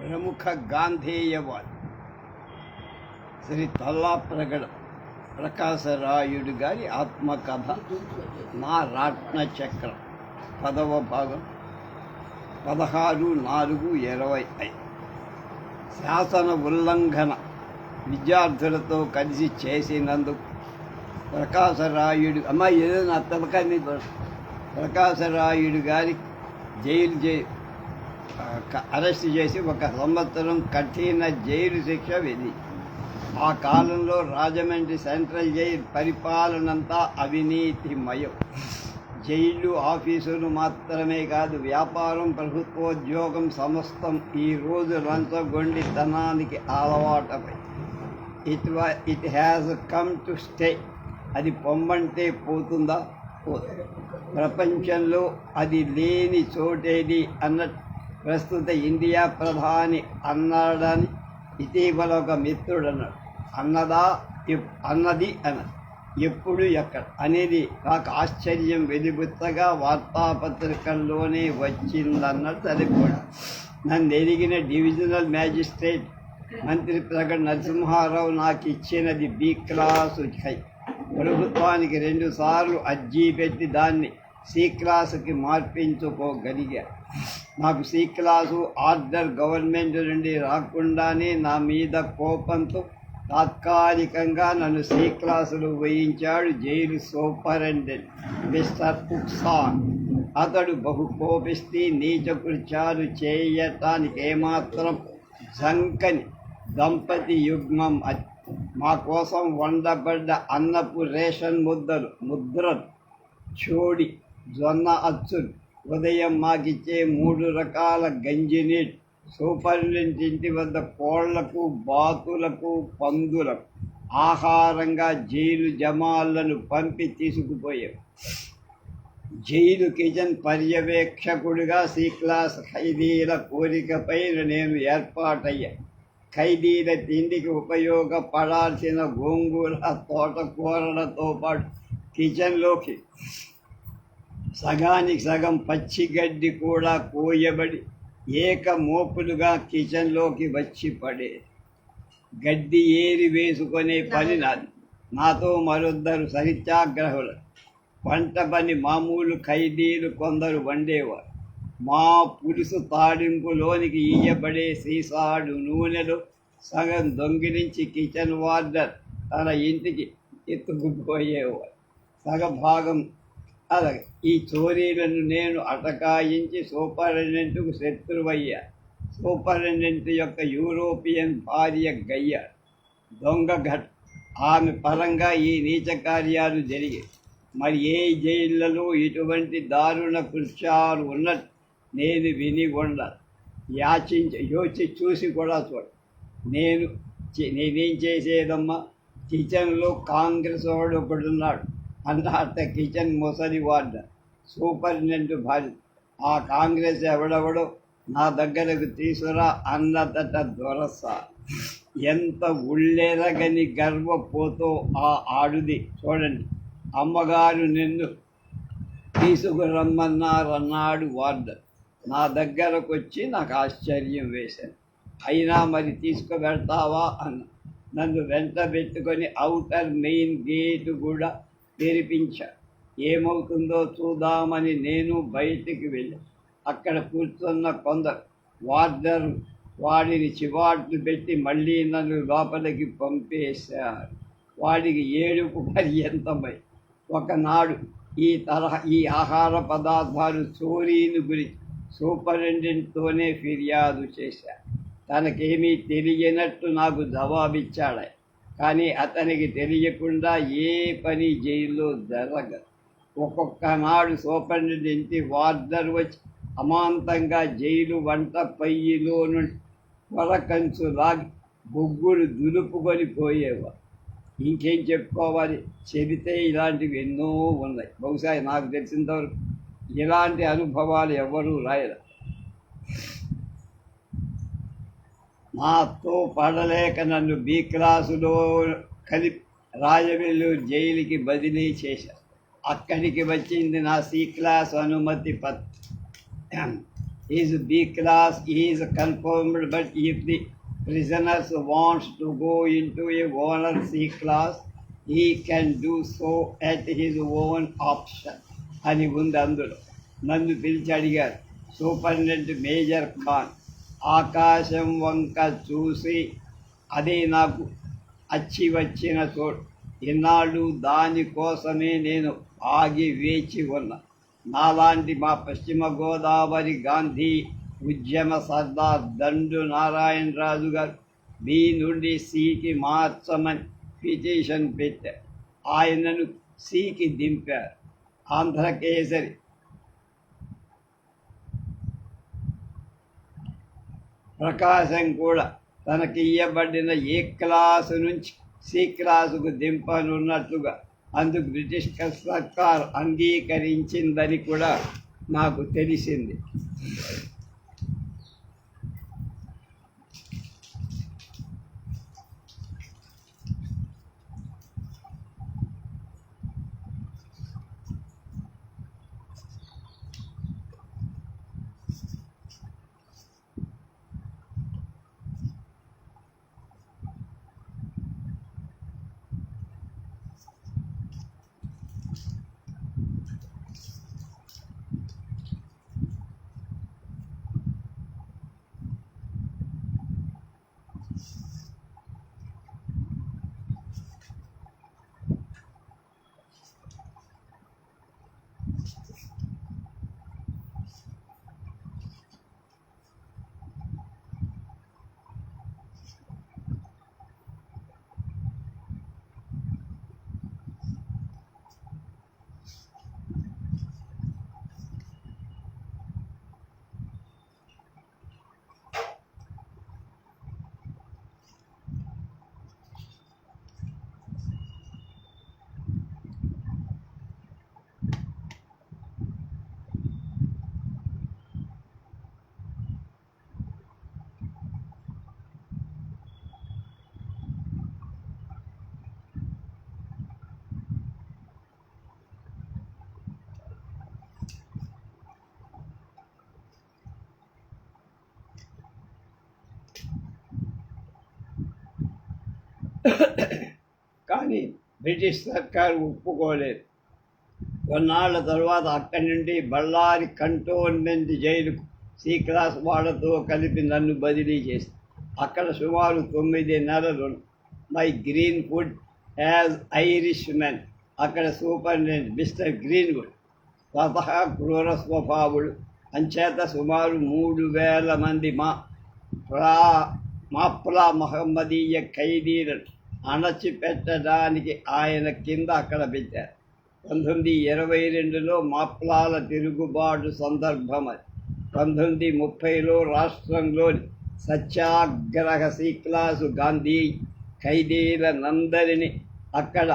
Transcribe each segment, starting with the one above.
ప్రముఖ గాంధేయవాది శ్రీ తల్లా ప్రగడ ప్రకాశరాయుడు గారి ఆత్మకథ నా రాట్న చక్రం. పదవ భాగం. పదహారు నాలుగు ఇరవై ఐదు శాసన ఉల్లంఘన విద్యార్థులతో కలిసి చేసినందుకు ప్రకాశరాయుడు అమ్మ ఏదో నా తలకాయ ప్రకాశరాయుడు గారి జైలు జై అరెస్ట్ చేసి ఒక సంవత్సరం కఠిన జైలు శిక్ష విధి. ఆ కాలంలో రాజమండ్రి సెంట్రల్ జైలు పరిపాలనంతా అవినీతిమయం. జైలు ఆఫీసులు మాత్రమే కాదు వ్యాపారం ప్రభుత్వోద్యోగం సమస్తం ఈరోజు లంచగొండితనానికి అలవాటపై. It it has come to stay అది పొమ్మంటే పోతుందా? ప్రపంచంలో అది లేని చోటేది అన్నట్టు ప్రస్తుత ఇండియా ప్రధాని అన్నాడని ఇటీవల ఒక మిత్రుడు అన్నాడు. అన్నదా ఎప్- అన్నది అన్నది ఎప్పుడు ఎక్కడ అనేది నాకు ఆశ్చర్యం వెలిబుచ్చగా వార్తాపత్రికల్లోనే వచ్చిందన్నది సరిపోడు నన్ను ఎదిగిన డివిజనల్ మ్యాజిస్ట్రేట్ మంత్రి ప్రగడ్ నరసింహారావు నాకు ఇచ్చినది బి క్లాసు హై. ప్రభుత్వానికి రెండు సార్లు అర్జీ పెట్టి దాన్ని సి క్లాసుకి మార్పించుకోగలిగా. నాకు సి క్లాసు ఆర్డర్ గవర్నమెంట్ నుండి రాకుండానే నా మీద కోపంతో తాత్కాలికంగా నన్ను సి క్లాసులు వేయించాడు జైలు సూపరింటెండెంట్ మిస్టర్ ఉక్సాన్. అతడు బహు కోపిస్తే నీచకృత్యాలు చేయటానికి ఏమాత్రం జంకని దంపతి యుగ్మం మా కోసం వండబడ్డ అన్నపు రేషన్ ముద్దలు ముద్రలు చోడి జొన్న అచ్చులు ఉదయం మాకిచ్చే మూడు రకాల గంజిని సూపరింటెండెంట్ వద్ద కోళ్ళకు బాతులకు పందులకు ఆహారంగా జైలు జమాలను పంపి తీసుకుపోయాం. జైలు కిచెన్ పర్యవేక్షకుడిగా సి క్లాస్ ఖైదీల కోరికపై నేను ఏర్పాటయ్యా. ఖైదీల తిండికి ఉపయోగపడాల్సిన గోంగూర తోటకూరలతో పాటు కిచెన్లోకి సగానికి సగం పచ్చిగడ్డి కూడా కోయబడి ఏక మోపులుగా కిచెన్లోకి వచ్చి పడే. గడ్డి ఏరి వేసుకునే పని నాది నాతో మరొద్దరు సరిత్యాగ్రహులు. పంట పని మామూలు ఖైదీలు కొందరు వండేవారు. మా పులుసు తాడింపులోనికి ఈయబడే సీసాడు నూనెలో సగం దొంగిలించి కిచెన్ వార్డర్ తన ఇంటికి ఎత్తుకుపోయేవారు. సగభాగం అలాగే. ఈ చోరీలను నేను అటకాయించి సూపరింటెండెంట్కు శత్రువయ్యా. సూపరింటెండెంట్ యొక్క యూరోపియన్ భార్య గయ్య. దొంగ ఘట్. ఆమె పరంగా ఈ నీచ కార్యాలు జరిగాయి. మరి ఏ జైళ్ళలో ఇటువంటి దారుణ కృత్యాలు ఉన్నట్టు నేను విని ఉండ యాచించ యోచి చూసి కూడా చూడ నేను నేనేం చేసేదమ్మా? కిచెన్లో కాంగ్రెస్ వాడు ఒకడున్నాడు. అన్నట్ట కిచెన్ ముసలి వార్డ్. సూపరింటెండెంట్ భార్య ఆ కాంగ్రెస్ ఎవడెవడో నా దగ్గరకు తీసుకురా అన్నదట దొరస. ఎంత ఉళ్ళెరగని గర్వపోతో ఆ ఆడుది చూడండి. అమ్మగారు నిన్ను తీసుకురమ్మన్నారన్నాడు వార్డ్. నా దగ్గరకు వచ్చి నాకు ఆశ్చర్యం వేశాను అయినా మరి తీసుకువెళ్తావా అన్న. నన్ను వెంట పెట్టుకొని అవుటర్ మెయిన్ గేటు కూడా పేరిపించ ఏమవుతుందో చూద్దామని నేను బయటికి వెళ్ళా. అక్కడ కూర్చున్న కొందరు వార్డర్ వాడిని చివాట్లు పెట్టి మళ్ళీ నన్ను లోపలికి పంపేశారు. వాడికి ఏడుపు పర్యంతమై ఒకనాడు ఈ తరహా ఈ ఆహార పదార్థాలు చోరీని గురించి సూపరింటెండెంట్తోనే ఫిర్యాదు చేశాను తనకేమీ తెలియనట్టు నాకు జవాబిచ్చాడు కానీ అతనికి తెలియకుండా ఏ పని జైల్లో జరగదు. ఒక్కొక్క నాడు సూపరింటెండెంట్ వార్డర్ వచ్చి అమాంతంగా జైలు వంట పయ్యిలో నుండి పొరకంచు లాగి బొగ్గులు దులుపుకొని పోయేవారు ఇంకేం చెప్పుకోవాలి? చెబితే ఇలాంటివి ఎన్నో ఉన్నాయి. బహుశా నాకు తెలిసినంతవరకు ఇలాంటి అనుభవాలు ఎవరూ రాయరు. మాతో పడలేక నన్ను బి క్లాసులో కలి రాజవెల్లు జైలుకి బదిలీ చేశారు అక్కడికి వచ్చింది నా సి క్లాస్ అనుమతి పత్ర is B class is confirmed but if the prisoners wants to go into a owner C class he can do so at his own option అని ఉంది అందులో నన్ను పిలిచి అడిగారు సూపరింటెండెంట్ మేజర్ ఖాన్ ఆకాశం వంక చూసి అది నాకు అచ్చి వచ్చిన చోటు. ఇన్నాళ్ళు దానికోసమే నేను ఆగి వేచి ఉన్నా. నాలాంటి మా పశ్చిమ గోదావరి గాంధీ ఉద్యమ సర్దార్ దండు నారాయణరాజు గారు బి నుండి సికి మార్చమని పిటిషన్ పెట్టారు. ఆయనను సికి దింపారు. ఆంధ్రకేసరి ప్రకాశం కూడా తనకి ఇవ్వబడిన ఏ క్లాసు నుంచి సి క్లాసుకు దింపనున్నట్లుగా అందుకు బ్రిటిష్ సర్కార్ అంగీకరించిందని కూడా నాకు తెలిసింది. కానీ బ్రిటిష్ సర్కారు ఒప్పుకోలేదు. కొన్నాళ్ళ తర్వాత అక్కడి నుండి బళ్ళారి కంటోన్మెంట్ జైలుకు సి క్లాస్ వాళ్ళతో కలిపి నన్ను బదిలీ చేసి అక్కడ సుమారు తొమ్మిది నెలలు my green food as Irish men అక్కడ సూపరింటెండెంట్ మిస్టర్ గ్రీన్వుడ్ స్వతహా క్రూర స్వభావుడు అంచేత సుమారు మూడు వేల మంది మా ప్రా మాప్లా మహమ్మదీయ ఖైదీలను అణచిపెట్టడానికి ఆయన కింద అక్కడ పెట్టారు. పంతొమ్మిది ఇరవై రెండులో మాప్లాల తిరుగుబాటు సందర్భం అది. పంతొమ్మిది ముప్పైలో రాష్ట్రంలోని సత్యాగ్రహ సీక్లాసు గాంధీ ఖైదీలనందరినీ అక్కడ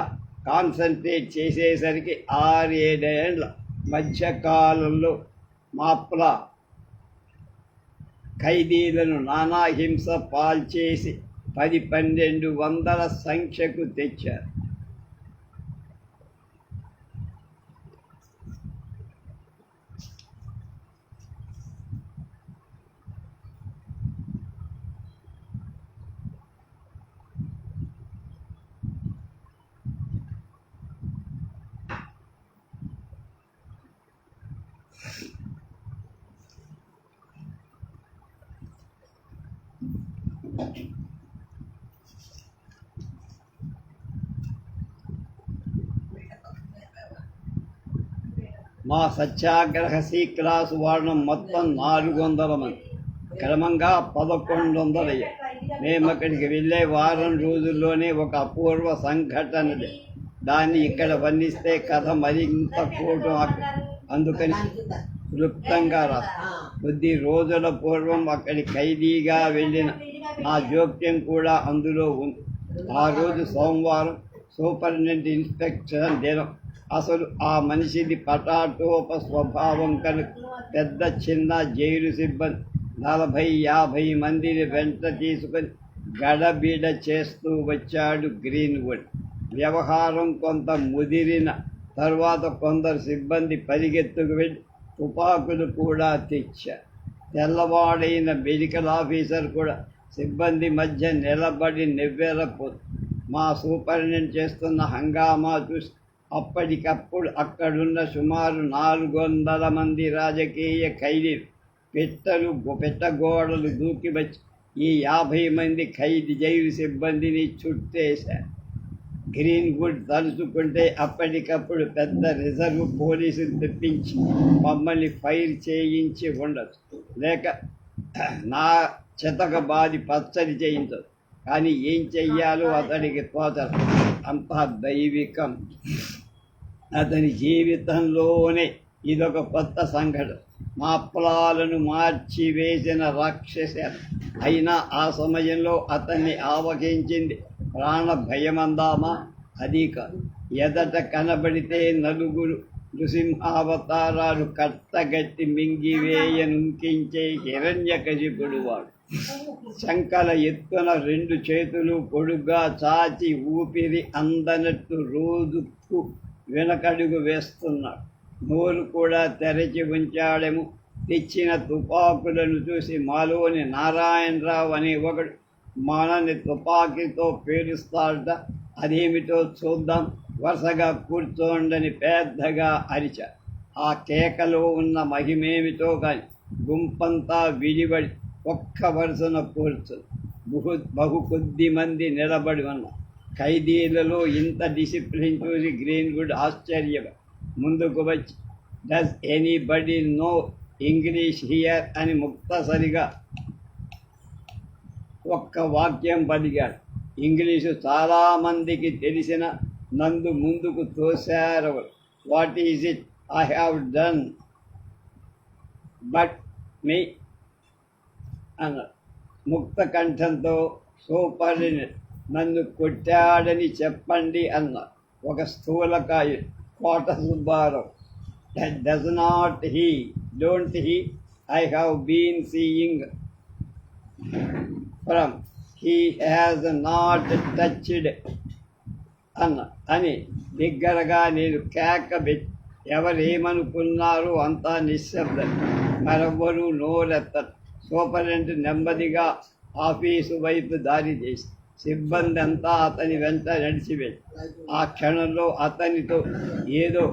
కాన్సన్ట్రేట్ చేసేసరికి ఆరేడేండ్ల మధ్యకాలంలో మాప్లా ఖైదీలను నానా హింస పాల్చేసి పది పన్నెండు వందల సంఖ్యకు తెచ్చారు. మా సత్యాగ్రహ సి క్లాసు వాడడం మొత్తం నాలుగు వందల మంది. క్రమంగా పదకొండు వందలు మేము అక్కడికి వెళ్ళే వారం రోజుల్లోనే ఒక అపూర్వ సంఘటనది. దాన్ని ఇక్కడ వర్ణిస్తే కథ మరింత కూటం అందుకని క్లుప్తంగా రాస్తా. కొద్ది రోజుల పూర్వం అక్కడి ఖైదీగా వెళ్ళిన నా జోక్యం కూడా అందులో ఉంది. ఆ రోజు సోమవారం సూపరింటెండెంట్ ఇన్స్పెక్షన్ దినం. అసలు ఆ మనిషిది పటాటోప స్వభావం కనుక పెద్ద చిన్న జైలు సిబ్బంది నలభై యాభై మందిని వెంట తీసుకొని గడబిడ చేస్తూ వచ్చాడు గ్రీన్వుడ్. వ్యవహారం కొంత ముదిరిన తర్వాత కొందరు సిబ్బంది పరిగెత్తుకు వెళ్ళి తుపాకులు కూడా తెచ్చారు. తెల్లవాడైన మెడికల్ ఆఫీసర్ కూడా సిబ్బంది మధ్య నిలబడి నివ్వెరపోతు మా సూపరింటెండెంట్ చేస్తున్న హంగామా చూసి అప్పటికప్పుడు అక్కడున్న సుమారు నాలుగు వందల మంది రాజకీయ ఖైదీలు పెట్టలు పెట్టగోడలు దూకి వచ్చి ఈ యాభై మంది ఖైదీ జైలు సిబ్బందిని చుట్టేశారు. గ్రీన్వుడ్ తలుచుకుంటే అప్పటికప్పుడు పెద్ద రిజర్వ్ పోలీసులు తెప్పించి మమ్మల్ని ఫైర్ చేయించి ఉండదు లేక నా చెతక బాది పచ్చడి చేయించదు కానీ ఏం చెయ్యాలో అతడికి తోచదు. అంతా దైవికం. అతని జీవితంలోనే ఇదొక కొత్త సంఘటన. మా పొలాలను మార్చివేసిన రాక్షస అయినా ఆ సమయంలో అతన్ని ఆవహించింది ప్రాణ భయమందామా? అది కాదు. ఎదట కనబడితే నలుగురు నృసింహావతారాలు కట్టగట్టి మింగివేయనుంకించే హిరణ్యకశిపుడు వాడు. శంకల ఎత్తున రెండు చేతులు పొడుగ్గా చాచి ఊపిరి అందనట్టు రోజుకు వెనకడుగు వేస్తున్నాడు నోరు కూడా తెరచి ఉంచాడేమో. తెచ్చిన తుపాకులను చూసి మాలోని నారాయణరావు అనే ఒకడు మనని తుపాకీతో పేరుస్తాడట అదేమిటో చూద్దాం. వరుసగా కూర్చోండని పెద్దగా అరిచ. ఆ కేకలో ఉన్న మహిమేమిటో కానీ గుంపంతా విడిబడి ఒక్క వరుసన కూర్చు. బహు బహు కొద్ది మంది నిలబడి ఉన్న. ఖైదీలలో ఇంత డిసిప్లిన్ చూసి గ్రీన్వుడ్ ఆశ్చర్యం. ముందుకు వచ్చి does anybody know English here అని ముక్తసరిగా ఒక్క వాక్యం పలిగాడు ఇంగ్లీషు చాలామందికి తెలిసిన నందు ముందుకు తోశారు. What is it I have done but me అన్నాడు. ముక్త కంఠంతో సూపర్ నన్ను కొట్టాడని చెప్పండి అన్న. ఒక స్థూలకాయ Kota Subbarao does not he don't he I have been seeing from he has not touched అన్న. అని దగ్గరగా నేను కేక పెట్టి ఎవరేమనుకున్నారో అంతా నిశ్శబ్దం. మరెవ్వరూ నోరెత్తరు. సూపరింటెండెంట్ నెమ్మదిగా ఆఫీసు వైపు దారి చేసి సిబ్బంది అంతా అతని వెంట నడిచిపోయి ఆ క్షణంలో అతనితో ఏదో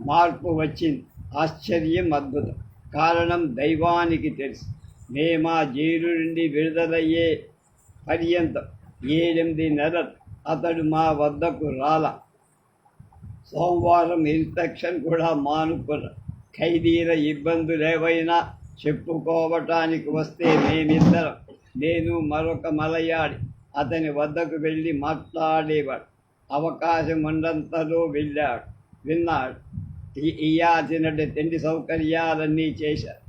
మార్పు వచ్చింది. ఆశ్చర్యం అద్భుతం. కారణం దైవానికి తెలుసు. మేమా జైలు నుండి విడుదలయ్యే పర్యంతం ఏడెనిమిది నెలలు అతడు మా వద్దకు రాల. సోమవారం ఇన్స్పెక్షన్ కూడా మానుకున్న ఖైదీల ఇబ్బందులు ఏవైనా చెప్పుకోవటానికి వస్తే మేమిద్దరం నేను మరొక మలయాడి అతని వద్దకు వెళ్ళి మాట్లాడేవాడు. అవకాశం ఉండంతలో వెళ్ళాడు. విన్నాడు. ఇయ్యాల్సినట్టు తిండి సౌకర్యాలన్నీ చేశారు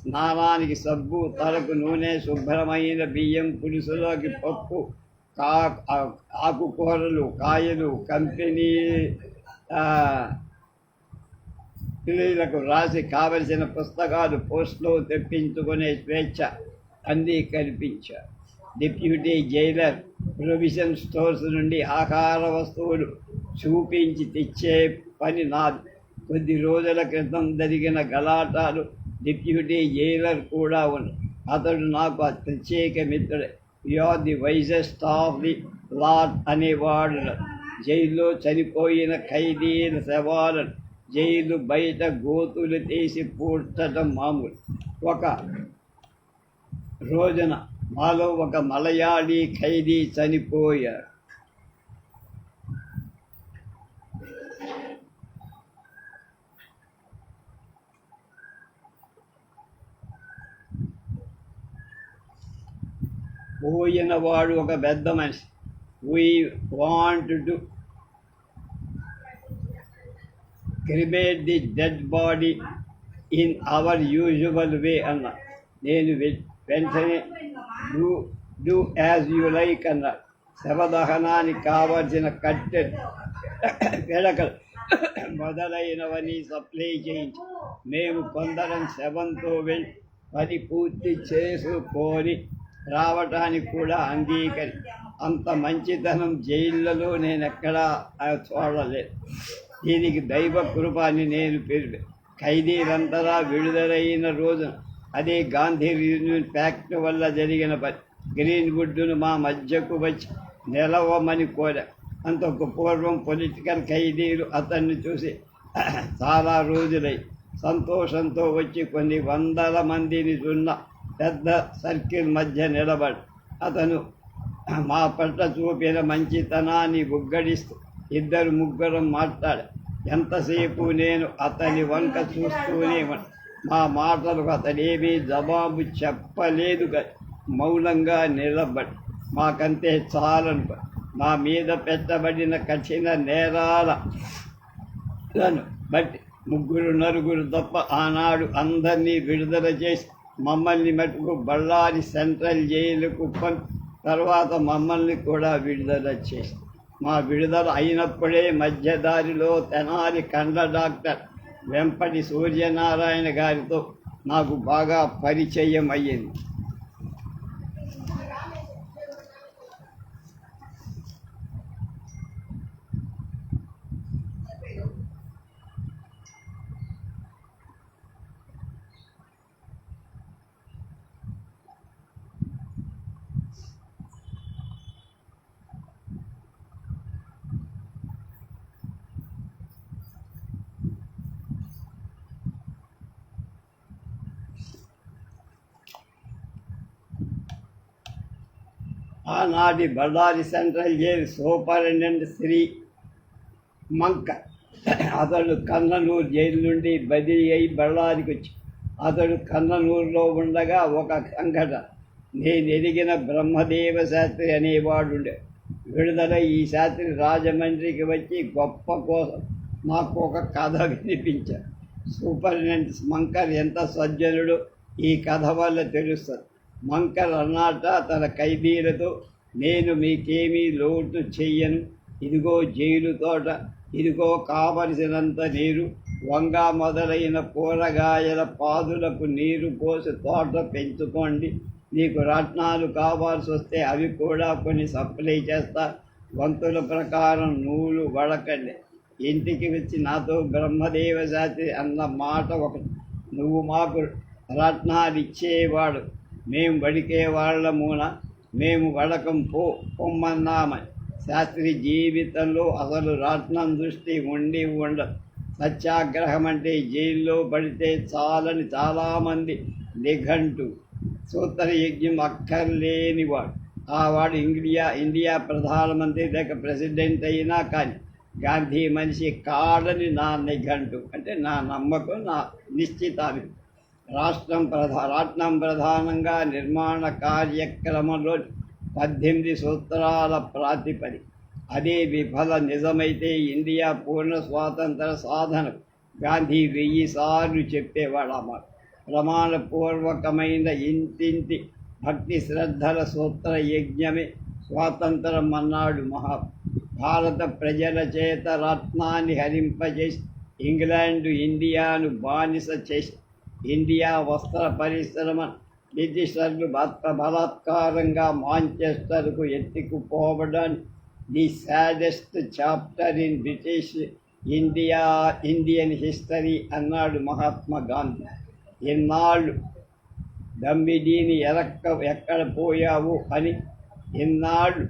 స్నానానికి సబ్బు తలకు నూనె శుభ్రమైన బియ్యం పులుసులోకి పప్పు కా ఆకుకూరలు కాయలు కంపెనీ పిల్లలకు రాసి కావలసిన పుస్తకాలు పోస్ట్లో తెప్పించుకునే స్వేచ్ఛ అన్నీ కల్పించారు డిప్యూటీ జైలర్ ప్రొవిజన్ స్టోర్స్ నుండి ఆహార వస్తువులు చూపించి తెచ్చే పని నాది. కొద్ది రోజుల క్రితం జరిగిన గలాటాలు డిప్యూటీ జైలర్ కూడా ఉన్న అతడు నాకు ప్రత్యేక మిత్రుడే. You are the wisest of the lot అనేవాడు. జైల్లో చనిపోయిన ఖైదీల శవాలను జైలు బయట గోతులు తీసి పూడ్చడం మామూలు. ఒక రోజున మాలో ఒక మలయాళీ ఖైదీ చనిపోయారు పోయిన వాడు ఒక పెద్ద మనిషి. We want to cremate the dead body in our usual way అన్న. నేను వెంటనే do do as you like అన్నారు శవదహనానికి కావలసిన కట్టె పిడకలు మొదలైనవని సప్లై చేయించి. మేము కొందరం శవంతో వెళ్ళి పని పూర్తి చేసుకొని రావటానికి కూడా అంగీకరి అంత మంచితనం జైళ్ళలో నేను ఎక్కడా చూడలేదు. దీనికి దైవ కృప అని నేను పేరు ఖైదీలంతరా విడుదలైన రోజున అది గాంధీ రీయూనియన్ ఫ్యాక్టరీ వల్ల జరిగిన పని గ్రీన్ మా మధ్యకు వచ్చి నిలవమని కోరా అంతకు పూర్వం పొలిటికల్ ఖైదీలు అతన్ని చూసి చాలా రోజులై సంతోషంతో వచ్చి కొన్ని వందల మందిని ఉన్న పెద్ద సర్కిల్ మధ్య నిలబడి అతను మా పట్ల చూపిన మంచితనాన్ని ఉగ్గడిస్తూ ఇద్దరు ముగ్గురు మాట్లాడ ఎంతసేపు నేను అతని వంక చూస్తూనే మా మాటలకు అతడేమీ జవాబు చెప్పలేదు మౌనంగా నిలబడి. మాకంతే చాలను మా మీద పెట్టబడిన కఠిన నేరాలను బట్టి ముగ్గురు నలుగురు తప్ప ఆనాడు అందరినీ విడుదల చేసి మమ్మల్ని మటుకు బళ్ళారి సెంట్రల్ జైలుకు తర్వాత మమ్మల్ని కూడా విడుదల చేసి. మా విడుదల అయినప్పుడే మధ్యదారిలో తెనాలి కండ డాక్టర్ వెంపటి సూర్యనారాయణ గారితో నాకు బాగా పరిచయం అయ్యింది ఆనాటి Ballari central jail superintendent Shri Manka. అతడు కన్ననూరు జైలు నుండి బదిలీ అయి బళ్ళారికి వచ్చి అతడు కన్ననూరులో ఉండగా ఒక సంఘటన నేను ఎదిగిన బ్రహ్మదేవ శాస్త్రి అనేవాడుండే విడుదల ఈ శాస్త్రి రాజమండ్రికి వచ్చి గొప్ప కోసం నాకు ఒక కథ వినిపించారు సూపరింటెండెంట్ మంకర్ ఎంత సజ్జనుడు ఈ కథ వల్ల తెలుస్తుంది. మంకర్ అన్నాట తన ఖైదీలతో నేను మీకేమీ లోటు చెయ్యను. ఇదిగో జైలు తోట ఇదిగో కావలసినంత నీరు. వంగ మొదలైన కూరగాయల పాదులకు నీరు పోసి తోట పెంచుకోండి. నీకు రత్నాలు కావాల్సి వస్తే అవి కూడా కొన్ని సప్లై చేస్తా. వంతుల ప్రకారం నూలు వడకండి. ఇంటికి వచ్చి నాతో బ్రహ్మదేవ జాతి అన్న మాట ఒకటి. నువ్వు మాకు రత్నాలు ఇచ్చేవాడు. మేము బడికే వాళ్ళమున మేము వడకం పో పొమ్మన్నామని శాస్త్రి జీవితంలో అసలు రత్నం దృష్టి ఉండి ఉండదు సత్యాగ్రహం అంటే జైల్లో పడితే చాలని చాలామంది నిఘంటు సూత్ర యజ్ఞం అక్కర్లేనివాడు ఆ వాడు ఇండియా ఇండియా ప్రధానమంత్రి లేక ప్రెసిడెంట్ అయినా కానీ గాంధీ మనిషి కాడని నా నిఘంటు అంటే నా నమ్మకం నా నిశ్చితాన్ని రాష్ట్రం ప్రధా రాష్ట్రం ప్రధానంగా నిర్మాణ కార్యక్రమంలో పద్దెనిమిది సూత్రాల ప్రాతిపది. అదే విఫల నిజమైతే ఇండియా పూర్ణ స్వాతంత్ర సాధన గాంధీ వెయ్యి సార్లు చెప్పేవాడు అన్నమాట ప్రమాణపూర్వకమైన ఇంటింటి భక్తి శ్రద్ధల సూత్ర యజ్ఞమే స్వాతంత్రం అన్నాడు మహా. భారత ప్రజల చేత రత్నాన్ని హరింపజేసి ఇంగ్లాండు ఇండియాను బానిస చేసి ఇండియా వస్త్ర పరిశ్రమ బ్రిటిషర్లు భర్త బలాత్కారంగా మాంచెస్టర్కు ఎత్తుకుపోవడానికి the saddest chapter in British India Indian history అన్నాడు మహాత్మా గాంధీ. ఎన్నాళ్ళు దమ్మిడీని ఎరక్క ఎక్కడ పోయావు అని? ఎన్నాళ్ళు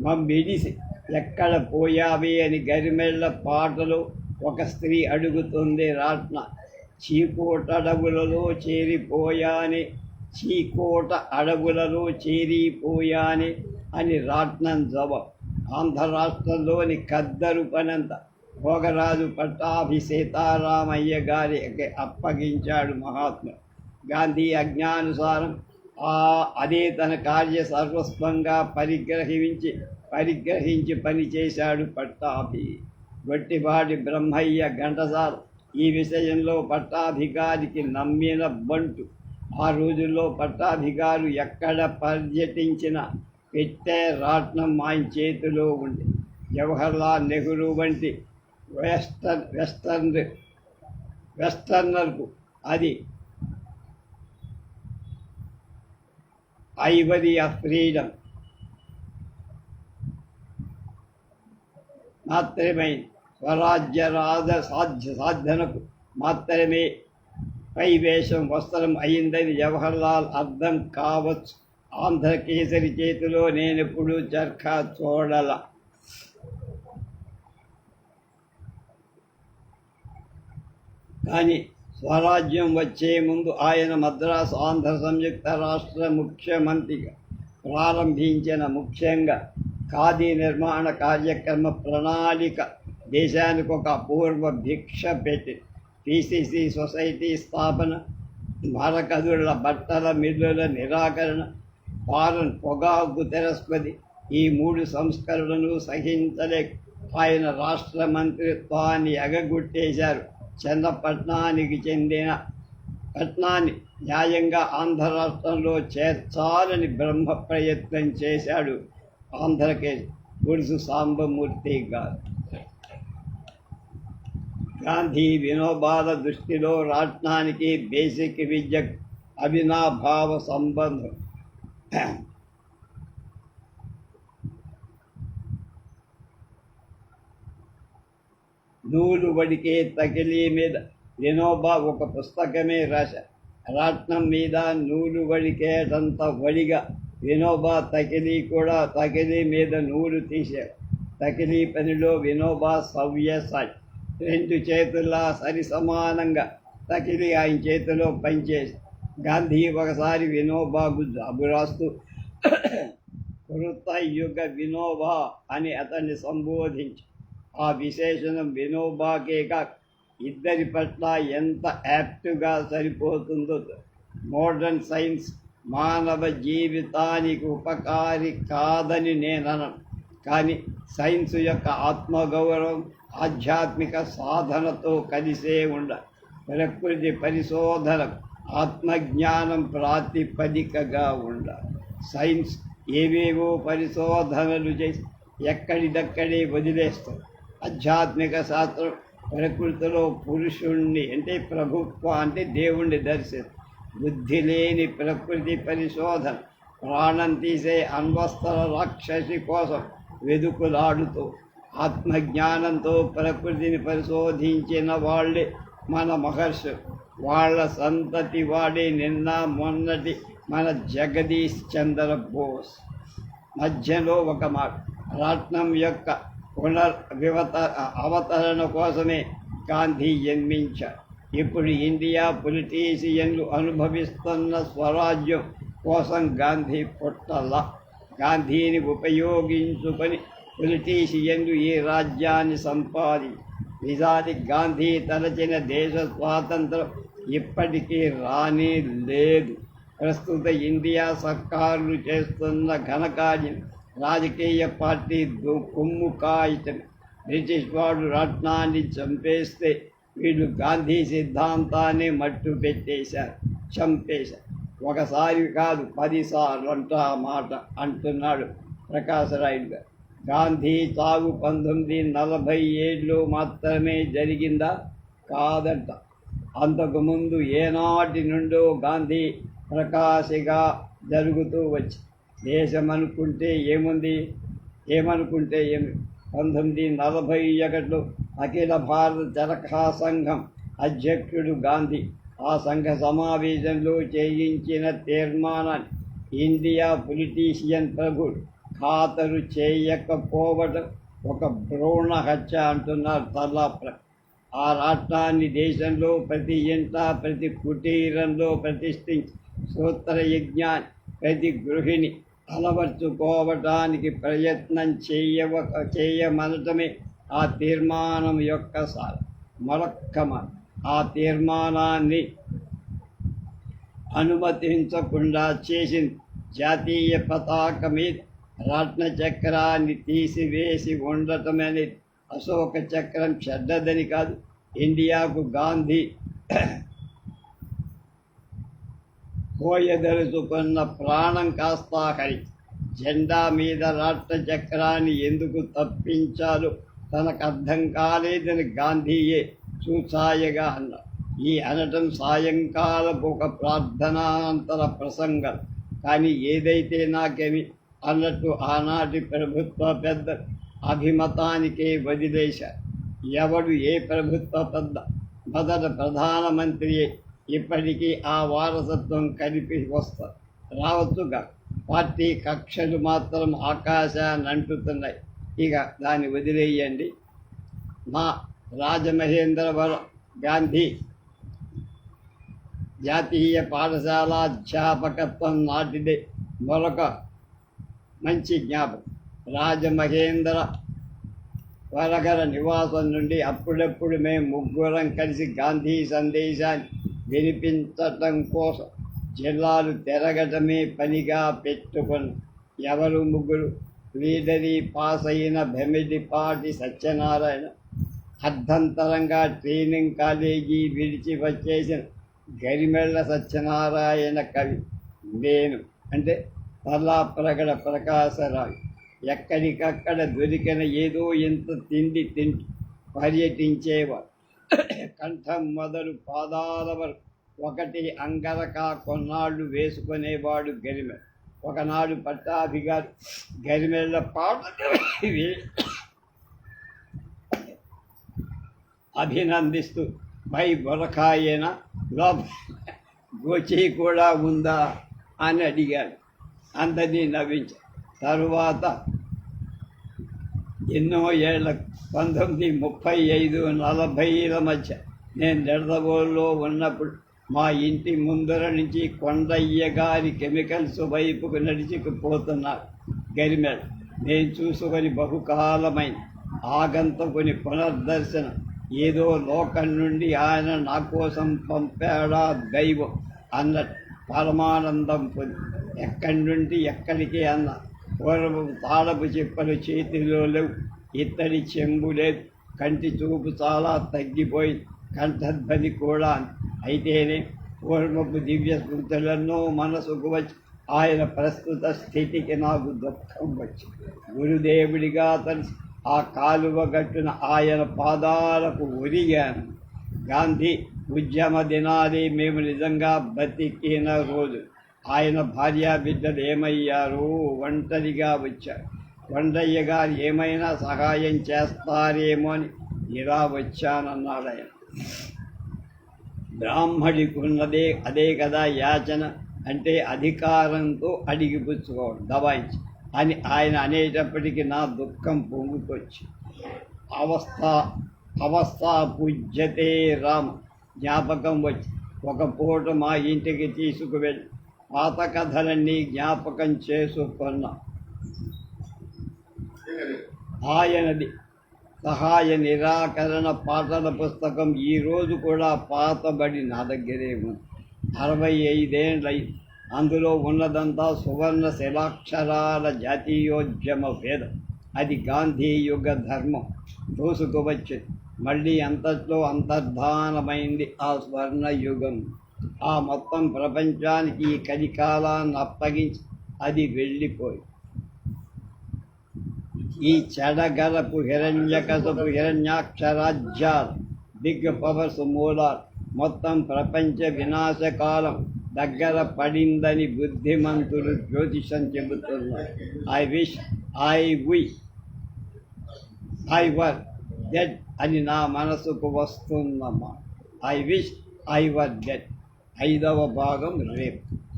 మమ్మిడిసి ఎక్కడ పోయావి అని గరిమెళ్ళ పాటలు ఒక స్త్రీ అడుగుతుంది రాట్న చీకోట అడవులలో చేరిపోయాని చీకోట అడవులలో చేరిపోయాని అని రాట్నం జవ. ఆంధ్ర రాష్ట్రంలోని కద్దరు పనంత భోగరాజు పట్టాభి సీతారామయ్య గారికి అప్పగించాడు మహాత్మ గాంధీ అజ్ఞానుసారం ఆ అదే తన కార్య సర్వస్వంగా పరిగ్రహించి పరిగ్రహించి పనిచేశాడు పట్టాభి. గొట్టిబాటి బ్రహ్మయ్య ఘంటసారం ఈ విషయంలో పట్టాధికారికి నమ్మిన బంటు. ఆ రోజుల్లో పట్టాధికారు ఎక్కడ పర్యటించినా పెట్టే రాట్నం ఆయన చేతిలో ఉంది. జవహర్లాల్ నెహ్రూ వంటి వెస్టర్న్ వెస్టర్న్ వెస్టర్నర్కు అది ఐవరీ ఆఫ్ ఫ్రీడమ్ మాత్రమే. స్వరాజ్య రాజ సాధ్య సాధనకు మాత్రమే పై వేషం వస్త్రం అయిందని జవహర్లాల్ అర్థం కావచ్చు ఆంధ్రకేసరి చేతిలో నేనెప్పుడు చర్ఖా చూడల కానీ స్వరాజ్యం వచ్చే ముందు ఆయన మద్రాసు ఆంధ్ర సంయుక్త రాష్ట్ర ముఖ్యమంత్రిగా ప్రారంభించిన ముఖ్యంగా ఖాదీ నిర్మాణ కార్యక్రమ ప్రణాళిక దేశానికి ఒక అపూర్వ భిక్ష పెట్టి పిసిసి సొసైటీ స్థాపన మరకదుల బట్టల మిల్లుల నిరాకరణ ఫారెన్ పొగాకు తిరస్పతి ఈ మూడు సంస్కరణలు సహించలేక ఆయన రాష్ట్ర మంత్రిత్వాన్ని ఎగగొట్టేశారు. చంద్రపట్నానికి చెందిన పట్నాన్ని న్యాయంగా ఆంధ్ర రాష్ట్రంలో చేర్చాలని బ్రహ్మ ప్రయత్నం చేశాడు ఆంధ్రకేశ్. గురుసు సాంబమూర్తి గారు. గాంధీ వినోబాల దృష్టిలో రాష్ట్రానికి బేసిక్ విద్య అవినాభావ సంబంధం. నూలు వడికే తగిలి మీద వినోబా ఒక పుస్తకమే రాశ. రాట్నం మీద నూలు వడికేటంత వడిగా వినోబా తకిలి కూడా తకిలి మీద నూలు తీశారు తకిలి పనిలో వినోబా సవ్యసాయి రెండు చేతుల్లా సరి సమానంగా తకిలి ఆయన చేతిలో పనిచేసి గాంధీ ఒకసారి వినోబాకు జాబు రాస్తూ కృత యుగ వినోబా అని అతన్ని సంబోధించి ఆ విశేషణం వినోబాకే కాక ఇద్దరి పట్ల ఎంత యాప్ట్గా సరిపోతుందో మోడర్న్ సైన్స్ మానవ జీవితానికి ఉపకారి కాదని నేనను కానీ సైన్స్ యొక్క ఆత్మగౌరవం ఆధ్యాత్మిక సాధనతో కలిసే ఉండ ప్రకృతి పరిశోధన ఆత్మజ్ఞానం ప్రాతిపదికగా ఉండ సైన్స్ ఏవేవో పరిశోధనలు చేసి ఎక్కడిదక్కడే వదిలేస్తారు ఆధ్యాత్మిక శాస్త్రం ప్రకృతిలో పురుషుణ్ణి అంటే ప్రభుత్వ అంటే దేవుణ్ణి దర్శిస్తారు బుద్ధి లేని ప్రకృతి పరిశోధన ప్రాణం తీసే అన్వస్త్ర రాక్షసి కోసం వెదుకులాడుతూ ఆత్మజ్ఞానంతో ప్రకృతిని పరిశోధించిన వాళ్ళే మన మహర్షి. వాళ్ళ సంతతి వాడే నిన్న మొన్నటి మన జగదీష్ చంద్ర బోస్. మధ్యలో ఒక మాట. రత్నం యొక్క పునర్ వివత అవతరణ కోసమే గాంధీ జన్మించారు. ఇప్పుడు ఇండియా పొలిటీషియన్లు అనుభవిస్తున్న స్వరాజ్యం కోసం గాంధీ పుట్టల. గాంధీని ఉపయోగించుకొని పొలిటీషియన్లు ఈ రాజ్యాన్ని సంపాది? నిజాది గాంధీ తలచిన దేశ స్వాతంత్రం ఇప్పటికీ రాని లేదు. ప్రస్తుత ఇండియా సర్కారులు చేస్తున్న ఘనకార్యం రాజకీయ పార్టీ కొమ్ము కుమ్ము కాయటం బ్రిటిష్ వాడు రత్నాన్ని చంపేస్తే వీళ్ళు గాంధీ సిద్ధాంతాన్ని మట్టు పెట్టేశారు. చంపేశారు. ఒకసారి కాదు పదిసార్లు అంట ఆ మాట అంటున్నాడు ప్రకాశరాయుడు గారు. గాంధీ చావు పంతొమ్మిది నలభై ఏడులో మాత్రమే జరిగిందా? కాదంట. అంతకుముందు ఏనాటి నుండో గాంధీ ప్రకాశిగా జరుగుతూ వచ్చి దేశం అనుకుంటే ఏముంది? ఏమనుకుంటే ఏమి? పంతొమ్మిది నలభై ఒకటిలో అఖిల భారత చరఖా సంఘం అధ్యక్షుడు గాంధీ ఆ సంఘ సమావేశంలో చేయించిన తీర్మానాన్ని ఇండియా పొలిటీషియన్ ప్రభుడు ఖాతరు చేయకపోవడం ఒక భ్రూణ హత్య అంటున్నారు తల్లాప్ర ఆ రాష్ట్రాన్ని దేశంలో ప్రతి ఇంట ప్రతి కుటీరంలో ప్రతిష్ఠించి సూత్ర ప్రతి గృహిణి అలవర్చుకోవటానికి ప్రయత్నం చేయవ చేయమనటమే ఆ తీర్మానం యొక్క సార్ మరొక్క ఆ తీర్మానాన్ని అనుమతించకుండా చేసింది జాతీయ పతాక మీద రత్న చక్రాన్ని తీసివేసి ఉండటం అనేది అశోక చక్రం చెడ్డదని కాదు. ఇండియాకు గాంధీ కోయదలుచుకున్న ప్రాణం కాస్తాకని జెండా మీద రాష్ట్ర చక్రాన్ని ఎందుకు తప్పించాలో తనకు అర్థం కాలేదని గాంధీయే చూసాయగా అన్నారు ఈ అనటం సాయంకాలపు ఒక ప్రార్థనాంతర ప్రసంగం. కానీ ఏదైతే నాకేమి అన్నట్టు ఆనాటి ప్రభుత్వ పెద్ద అభిమతానికే వదిలేశారు ఎవడు ఏ ప్రభుత్వ పెద్ద మొదట ప్రధానమంత్రియే ఇప్పటికీ ఆ వారసత్వం కలిపి వస్తా రావచ్చుగా. పార్టీ కక్షలు మాత్రం ఆకాశాన్ని అంటుతున్నాయి ఇక దాన్ని వదిలేయండి. మా రాజమహేంద్రవరం గాంధీ జాతీయ పాఠశాల అధ్యాపకత్వం నాటిదే. మరొక మంచి జ్ఞాపకం రాజమహేంద్ర వరగర నివాసం నుండి అప్పుడప్పుడు మేము ముగ్గురం కలిసి గాంధీ సందేశాన్ని వినిపించటం కోసం జిల్లాలు తిరగటమే పనిగా పెట్టుకుని ఎవరు ముగ్గురు లీడరీ పాస్ అయిన భెమిడిపాటి సత్యనారాయణ అర్ధంతరంగా ట్రైనింగ్ కాలేజీ విడిచి వచ్చేసిన గరిమెళ్ళ సత్యనారాయణ కవి. నేను అంటే తల్లాప్రగడ ప్రకాశరావు ఎక్కడికక్కడ దొరికిన ఏదో ఇంత తిండి తింటూ పర్యటించేవాడు కంఠం మొదలు పాదాల వరకు ఒకటి అంగరక కొన్నాళ్ళు వేసుకునేవాడు గరిమె. ఒకనాడు పట్టాభి గారు గరిమెళ్ళ పాట అభినందిస్తూ పై బొరకాయన లోప గోచి కూడా ఉందా? అని అడిగాడు. అందరినీ నవ్వించాడు తరువాత ఎన్నో ఏళ్ళ పంతొమ్మిది ముప్పై ఐదు నలభైల మధ్య నేను నిడదవోలులో ఉన్నప్పుడు మా ఇంటి ముందర నుంచి కొండయ్య గారి కెమికల్స్ వైపుకు నడిచిపోతున్నారు గరిమెడ. నేను చూసుకొని బహుకాలమైన ఆగంతకుని పునర్దర్శనం. ఏదో లోకం నుండి ఆయన నా కోసం పంపాడా దైవం అన్నట్టు పరమానందం పొంది ఎక్కడి నుండి ఎక్కడికి అన్న. పూర్వం తాళపు చెప్పలు చేతిలో లేవు. ఇత్తడి చెంబు లేదు. కంటి చూపు చాలా తగ్గిపోయి కంఠధ్వని కూడా అయితేనే పూర్వపు దివ్య స్మృతులన్నో మనసుకు వచ్చి ఆయన ప్రస్తుత స్థితికి నాకు దుఃఖం వచ్చి గురుదేవుడిగా తెలిసి ఆ కాలువ గట్టున ఆయన పాదాలకు ఒరిగాను. గాంధీ ఉద్యమ దినాది మేము నిజంగా బతికిన రోజు ఆయన భార్యా బిడ్డలు ఏమయ్యారు? ఒంటరిగా వచ్చారు. కొండయ్య గారు ఏమైనా సహాయం చేస్తారేమో అని ఇలా వచ్చానన్నాడు ఆయన. బ్రాహ్మడికి ఉన్నదే అదే కదా యాచన అంటే అధికారంతో అడిగి పుచ్చుకోవడం దబాయించి. అని ఆయన అనేటప్పటికీ నా దుఃఖం పొంగుకొచ్చి అవస్థ అవస్థ పూజ్యతే రామ. జ్ఞాపకం వచ్చి ఒక పూట మా ఇంటికి తీసుకువెళ్ళి పాత కథలన్నీ జ్ఞాపకం చేసుకున్నా ఆయనది. సహాయ నిరాకరణ పాటల పుస్తకం ఈరోజు కూడా పాతబడి నా దగ్గరే ఉంది. అరవై ఐదేళ్ళయి అందులో ఉన్నదంతా సువర్ణ శిలాక్షరాల జాతీయోద్యమ భేదం. అది గాంధీ యుగ ధర్మం. దోసుకువచ్చింది. మళ్ళీ అంతట్లో అంతర్ధానమైంది ఆ స్వర్ణ యుగం ఆ మొత్తం ప్రపంచానికి ఈ కలికాలాన్ని అప్పగించి అది వెళ్ళిపోయి. ఈ చెడగలపు హిరణ్యకసపు హిరణ్యాక్షరాజ్యాలు బిగ్ పవర్స్ మూలాలు మొత్తం ప్రపంచ వినాశకాలం దగ్గర పడిందని బుద్ధిమంతులు జ్యోతిషం చెబుతున్నారు. I wish I we I were dead అని నా మనసుకు వస్తుందమ్మా. I wish I were dead ఐదవ భాగం రేపు.